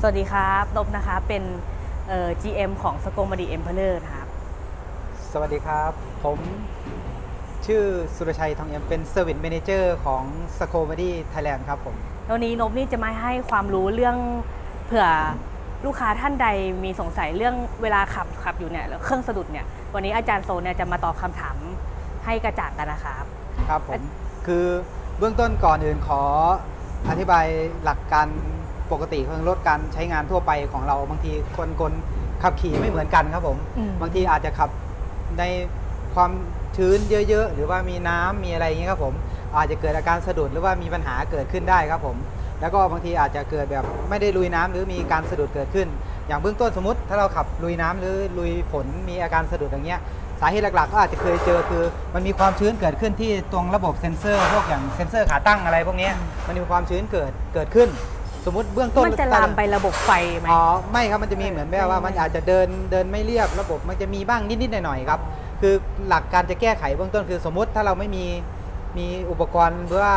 สวัสดีครับนบนะคะเป็นเอ่อ GM ของสกมดีเอ็มเพลอร์ครับ สวัสดีครับ ผมชื่อสุรชัยทองเอี่ยมเป็น Service Manager ของ s c o m e d y Thailand ครับผมวันนี้นบนี่จะมาให้ความรู้เรื่องเผื่อลูกค้าท่านใดมีสงสัยเรื่องเวลาขับขับอยู่เนี่ยแล้วเครื่องสะดุดเนี่ยวันนี้อาจารย์โซเนี่ยจะมาตอบคำถามให้กระจ่างกันนะครับ ครับผม คือเบื้องต้นก่อนอื่นขออธิบายหลักการ ปกติของรถการใช้งานทั่วไปของเราบางทีคนคนขับขี่ไม่เหมือนกันครับผม อืม บางทีอาจจะขับในความชื้นเยอะ ๆ หรือว่ามีน้ำมีอะไรอย่างเงี้ยครับผม อาจจะเกิดอาการสะดุดหรือว่ามีปัญหาเกิดขึ้นได้ครับผม แล้วก็บางทีอาจจะเกิดแบบไม่ได้ลุยน้ำหรือมีการสะดุดเกิดขึ้น อย่างเบื้องต้นสมมติ ถ้าเราขับลุยน้ำหรือลุยฝนมีอาการสะดุดอย่างเงี้ยสาเหตุหลักๆ ก็อาจจะเคยเจอคือ มันมีความชื้นเกิดขึ้นที่ตรงระบบเซ็นเซอร์ พวกอย่างเซ็นเซอร์ขาตั้งอะไรพวกเนี้ยมันมีความชื้นเกิดเกิดขึ้น สมมติเบื้องต้นมันจะลามไประบบไฟไหมอ๋อไม่ครับมันจะมีเหมือนแบบว่ามันอาจจะเดินเดินไม่เรียบระบบมันจะมีบ้างนิดๆหน่อยๆครับ คือหลักการจะแก้ไขเบื้องต้นคือสมมุติถ้าเราไม่มีมีอุปกรณ์หรือว่า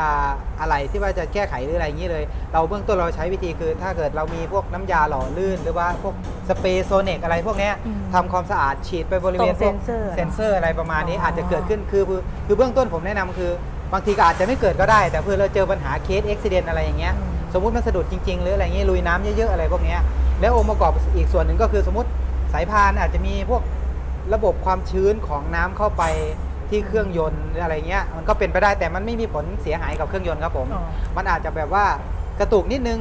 อ่าอะไรที่ว่าจะแก้ไขหรืออะไรอย่างนี้เลย เราเบื้องต้นเราใช้วิธีคือถ้าเกิดเรามีพวกน้ำยาหล่อลื่น หรือว่าพวกสเปรย์โซเนกอะไรพวกเนี้ยอืมทำความสะอาดฉีดไปบริเวณตรงพวกเซ็นเซอร์เซนเซอร์อะไรประมาณนี้อ๋อออาจจะเกิดขึ้นคือคือคือเบื้องต้นผมแนะนำคือบางทีก็อาจจะไม่เกิดก็ได้ แต่เพื่อเราเจอปัญหาเคสอุบิเหตุอะไรอย่างเงี้ย สมมติมันสะดุดจริง ๆ หรืออะไรเงี้ยลุยน้ำเยอะๆอะไรพวกเนี้ยแล้วองค์ประกอบอีกส่วนหนึ่งก็คือสมมติสายพานอาจจะมีพวกระบบความชื้นของน้ำเข้าไปที่เครื่องยนต์หรืออะไรเงี้ยมันก็เป็นไปได้แต่มันไม่มีผลเสียหายกับเครื่องยนต์ครับผมอ๋อมันอาจจะแบบว่า กระตุกนิดนึง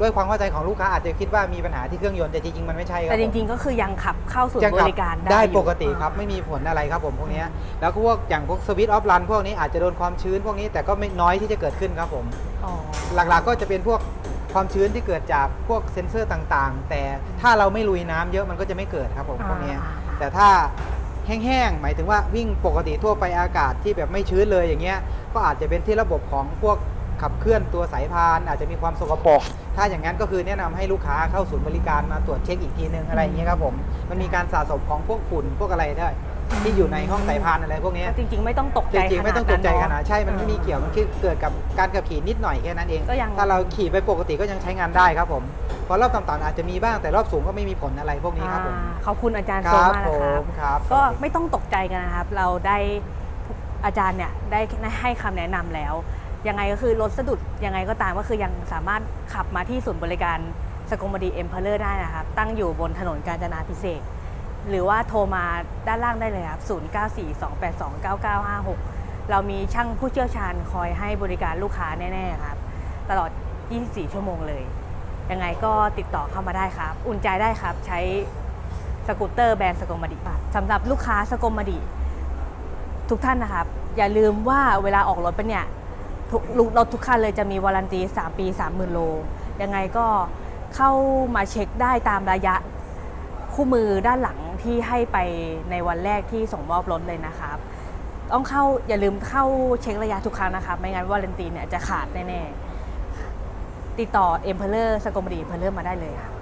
ด้วยความเข้าใจของลูกค้าอาจจะคิดว่ามีปัญหาที่เครื่องยนต์แต่จริงๆมันไม่ใช่ครับแต่จผมริง ๆ ก็คือยังขับเข้าสู่จะบขับริการได้ได้อยู่ปกติครับไม่มีผลอะไรครับผมพวกเนี้ยแล้วก็พวกอย่างพวกสวิตช์ออฟรันพวกนี้อาจจะโดนความชื้นพวกนี้แต่ก็ไม่น้อยที่จะเกิดขึ้นครับผมอ๋อหลักๆก็จะเป็นพวกความชื้นที่เกิดจากพวกเซ็นเซอร์ต่างๆ แต่ถ้าเราไม่ลุยน้ำเยอะมันก็จะไม่เกิดครับผมพวกเนี้ยอ่าแต่ถ้าแห้งๆหมายถึงว่าวิ่งปกติทั่วไปอากาศที่แบบไม่ชื้นเลยอย่างเงี้ยก็อาจจะเป็นที่ระบบของพวก ขับเคลื่อนตัวสายพาน อาจจะมีความสกปรกถ้าอย่างนั้นก็คือแนะนำให้ลูกค้าเข้าศูนย์บริการมาตรวจเช็คอีกทีนึงอะไรอย่างเงี้ยครับผมมันมีการสะสมของพวกฝุ่นพวกอะไรได้ที่อยู่ในห้องสายพานอะไรพวกเนี้ยจริง ๆ ไม่ต้องตกจใจริงๆไม่ต้องตกใจขนาดเอะใช่มันไม่มีเกี่ยวมันคือเกิดกับการขับขี่นิดหน่อยแค่นั้นเองก็ยังถ้าเราขี่ไปปกติก็ยังใช้งานได้ครับผมเพราะรอบต่ำๆอาจจะมีบ้างแต่รอบสูงก็ไม่มีผลอะไรพวกนี้ครับผมอ่าขอบคุณอาจารย์คโซรับมากผนะครับมครับก็สวัสดีไม่ต้องตกใจกันนะครับ เราได้อาจารย์เนี่ยได้ให้คำแนะนำแล้ว ยังไงก็คือรถสะดุดยังไงก็ตามก็คือยังสามารถขับมาที่ศูนย์บริการสกมดีเอ็มเพลเลอร์ได้นะครับ ตั้งอยู่บนถนนกาญจนาพิเศษกหรือว่าโทรมาด้านล่างได้เลยครับ 0942829956 เรามีช่างผู้เชี่ยวชาญคอยให้บริการลูกค้าแน่ ๆ ครับ ตลอด 24 ชั่วโมงเลย ยังไงก็ติดต่อเข้ามาได้ครับ อุ่นใจได้ครับใช้สกูตเตอร์แบรนด์สกมดิสำหรับลูกค้าสกมดิทุกท่านนะครับ อย่าลืมว่าเวลาออกรถไปเนี่ย ทุกรถทุกคันเลยจะมีวารันตี 3 ปี 30,000 โล ยังไงก็เข้ามาเช็คได้ตามระยะคู่มือด้านหลังที่ให้ไปในวันแรกที่ส่งมอบรถเลยนะครับ ต้องเข้าอย่าลืมเข้าเช็คระยะทุกครั้งนะครับ ไม่งั้นวารันตีเนี่ยจะขาดแน่ๆ ติดต่อเอ็มเพลเลอร์สกมดีเอ็มเพลเลอร์มาได้เลยครับ